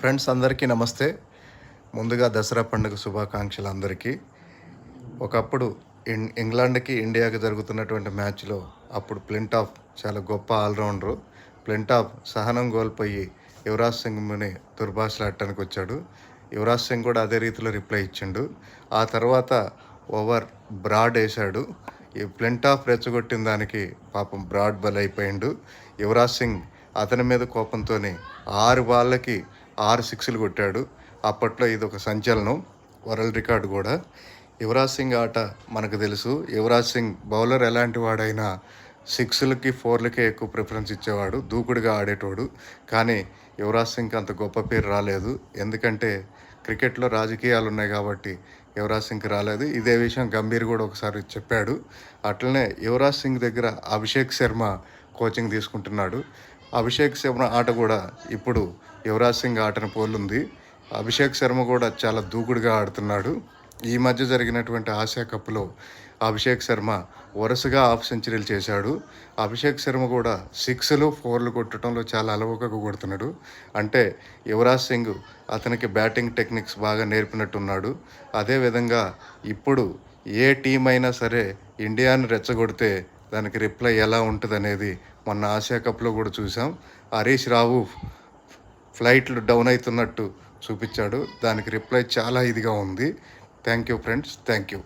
Friends అందరికీ నమస్తే. ముందుగా దసరా పండుగ శుభాకాంక్షలు అందరికీ. ఒకప్పుడు ఇంగ్లాండ్కి ఇండియాకి జరుగుతున్నటువంటి మ్యాచ్లో అప్పుడు ప్లింటాఫ్ చాలా గొప్ప ఆల్రౌండరు. ప్లింటాఫ్ సహనం కోల్పోయి యువరాజ్ సింగ్ని దుర్భాషలాడటానికి వచ్చాడు. యువరాజ్ సింగ్ కూడా అదే రీతిలో రిప్లై ఇచ్చిండు. ఆ తర్వాత ఓవర్ బ్రాడ్ వేశాడు. ఈ ప్లింటాఫ్ రెచ్చగొట్టిన దానికి పాపం బ్రాడ్ బలైపోయిండు. యువరాజ్ సింగ్ అతని మీద కోపంతో ఆరు బాళ్ళకి ఆరు సిక్స్లు కొట్టాడు. అప్పట్లో ఇది ఒక సంచలనం వరల్డ్ రికార్డు కూడా. యువరాజ్ సింగ్ ఆట మనకు తెలుసు. యువరాజ్ సింగ్ బౌలర్ ఎలాంటి వాడైనా సిక్స్లకి ఫోర్లకే ఎక్కువ ప్రిఫరెన్స్ ఇచ్చేవాడు దూకుడుగా ఆడేటోడు. కానీ యువరాజ్ సింగ్కి అంత గొప్ప పేరు రాలేదు. ఎందుకంటే క్రికెట్లో రాజకీయాలు ఉన్నాయి కాబట్టి యువరాజ్ సింగ్కి రాలేదు. ఇదే విషయం గంభీర్ కూడా ఒకసారి చెప్పాడు. అట్లనే యువరాజ్ సింగ్ దగ్గర అభిషేక్ శర్మ కోచింగ్ తీసుకుంటున్నాడు. అభిషేక్ శర్మ ఆట కూడా ఇప్పుడు యువరాజ్ సింగ్ ఆటను పోలుంది. అభిషేక్ శర్మ కూడా చాలా దూకుడుగా ఆడుతున్నాడు. ఈ మధ్య జరిగినటువంటి ఆసియా కప్లో అభిషేక్ శర్మ వరుసగా హాఫ్ సెంచరీలు చేశాడు. అభిషేక్ శర్మ కూడా సిక్స్లు ఫోర్లు కొట్టడంలో చాలా అలవోకగా కొడుతున్నాడు. అంటే యువరాజ్ సింగ్ అతనికి బ్యాటింగ్ టెక్నిక్స్ బాగా నేర్పినట్టున్నాడు. అదేవిధంగా ఇప్పుడు ఏ టీం అయినా సరే ఇండియాను రెచ్చగొడితే దానికి రిప్లై ఎలా ఉంటుంది అనేది మొన్న ఆసియా కప్లో కూడా చూసాం. హరీష్ రావు ఫ్లైట్లు డౌన్ అవుతున్నట్టు చూపించాడు. దానికి రిప్లై చాలా ఇదిగా ఉంది. Thank you friends. Thank you.